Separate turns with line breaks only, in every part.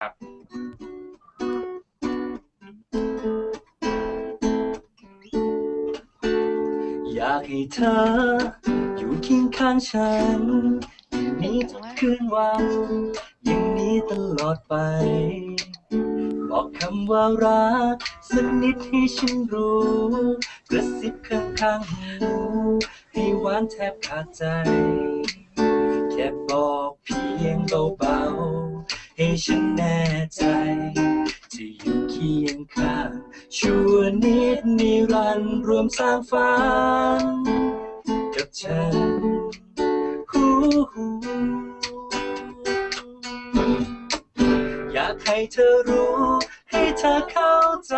ครับ
อยากให้เธอ อยู่เคียงข้างฉันอย่างนี้ทุกคืนวันอย่างนี้ตลอดไป บอกคำว่ารัก สักนิดให้ฉันรู้กระซิบข้างข้างหูให้หวานแทบขาดใจ แค่บอกเพียงเบาๆ ให้ฉันแน่ใจจะอยู่เคียงข้างชั่วนิดนิรันดร์รวมสร้างฝันกับฉันฮู้ฮู้อยากให้เธอรู้ ให้เธอเข้าใจ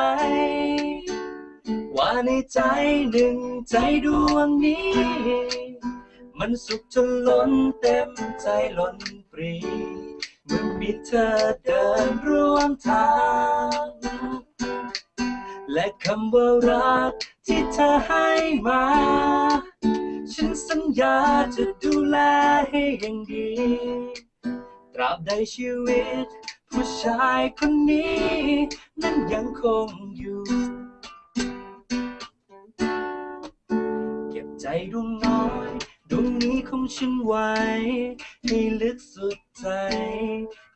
ว่าในใจหนึ่งใจดวงนี้ มันสุขจนล้นเต็มใจล้นปรี มีเธอเดินร่วมทาง และคำว่ารักที่เธอให้มา ฉันสัญญาจะดูแลให้อย่างดี ตราบใดชีวิต ผู้ชายคนนี้ นั้นยังคงอยู่ เก็บใจดวงน้อย ของฉันไว้ ให้ลึกสุดใจ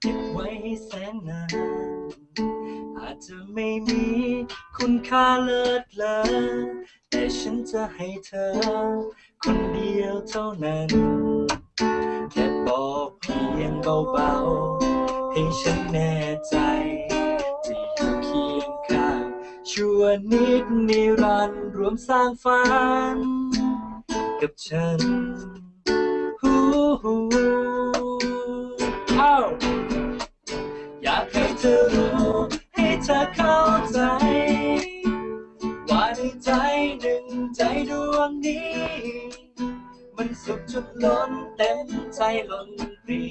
เก็บไว้ให้แสนนาน อาจจะไม่มีคุณค่าเลิศเลอแต่ฉันจะให้เธอ คนเดียวเท่านั้น แค่บอกเพียงเบาๆ ให้ฉันแน่ใจจะอยู่เคียงข้างชั่วนิดนิรันดร์รวมสร้างฝัน กับฉัน ใจหนึ่งใจดวงนี้ มันสุขจนล้นเต็มใจล้นปรี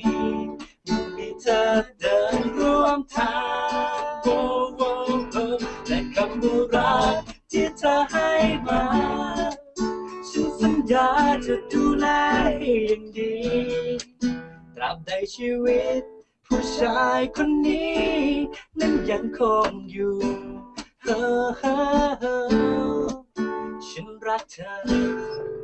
มีเธอเดินร่วมทางโอ้โอ้โอ้และคำว่ารักที่เธอให้มา ฉันสัญญาจะดูแลให้อย่างดีตราบใดชีวิต ผู้ชายคนนี้ นั้นยังคงอยู่เฮ้อ รักเธอ